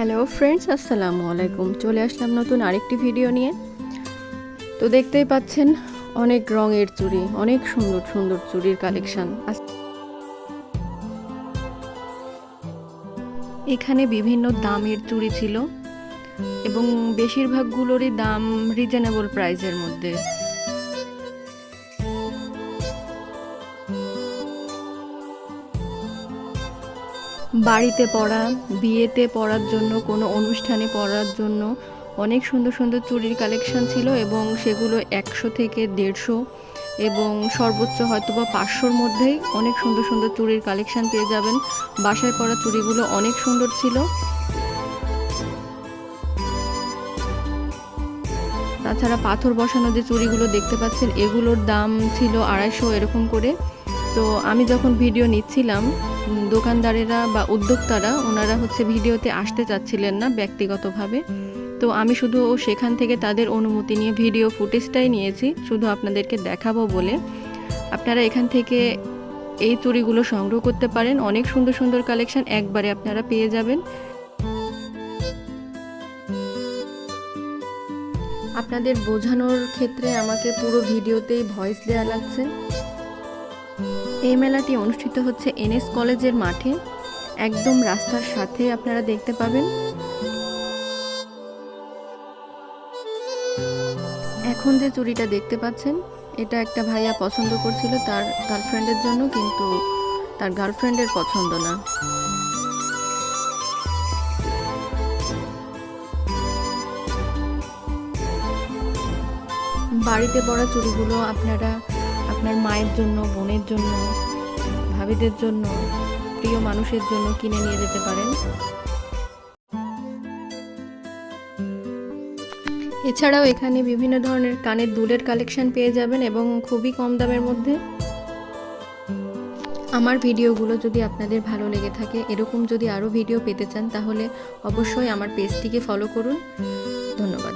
Hello friends, আসসালামু আলাইকুম। চলে আসলাম নতুন আরেকটি ভিডিও নিয়ে। তো দেখতেই পাচ্ছেন, অনেক রঙের চুড়ি, অনেক সুন্দর সুন্দর চুড়ির কালেকশন। এখানে বিভিন্ন দামের চুড়ি ছিল এবং বেশিরভাগগুলোরই দাম রিজনেবল প্রাইসের মধ্যে। বাড়িতে পরা বিয়েতে পরার জন্য, কোনো অনুষ্ঠানে পরার জন্য অনেক সুন্দর সুন্দর চুরির কালেকশন ছিল এবং সেগুলো একশো থেকে দেড়শো এবং সর্বোচ্চ হয়তো বা পাঁচশোর মধ্যেই অনেক সুন্দর সুন্দর চুড়ির কালেকশন পেয়ে যাবেন। বাসায় পরা চুড়িগুলো অনেক সুন্দর ছিল। তাছাড়া পাথর বসানো যে চুড়িগুলো দেখতে পাচ্ছেন, এগুলোর দাম ছিল আড়াইশো এরকম করে। তো আমি যখন ভিডিও নিচ্ছিলাম দোকানদারেরা বা উদ্যোক্তারা ওনারা হচ্ছে ভিডিওতে আসতে চাচ্ছিলেন না ব্যক্তিগতভাবে। তো আমি শুধু সেখান থেকে তাদের অনুমতি নিয়ে ভিডিও ফুটেজটাই নিয়েছি, শুধু আপনাদেরকে দেখাবো বলে। আপনারা এখান থেকে এই চুড়িগুলো সংগ্রহ করতে পারেন। অনেক সুন্দর সুন্দর কালেকশন একবারে আপনারা পেয়ে যাবেন। আপনাদের বোঝানোর ক্ষেত্রে আমাকে পুরো ভিডিওতেই ভয়েস দেওয়া লাগছে। এই মেলাটি অনুষ্ঠিত হচ্ছে এনএস কলেজের মাঠে। একদম রাস্তার সাথে আপনারা দেখতে পাবেন। এখন যে চুরিটা দেখতে পাচ্ছেন, এটা একটা ভাইয়া পছন্দ করছিল তার গার্লফ্রেন্ডের জন্য, কিন্তু তার গার্লফ্রেন্ডের পছন্দ না। বাড়িতে পরা চুড়িগুলো আপনারা আপনার মায়ের জন্য, বোনের জন্য, ভাবিদের জন্য, প্রিয় মানুষের জন্য কিনে নিয়ে যেতে পারেন। এছাড়াও এখানে বিভিন্ন ধরনের কানের দুলের কালেকশন পেয়ে যাবেন এবং খুবই কম দামের মধ্যে। আমার ভিডিওগুলো যদি আপনাদের ভালো লেগে থাকে, এরকম যদি আরও ভিডিও পেতে চান, তাহলে অবশ্যই আমার পেজটিকে ফলো করুন। ধন্যবাদ।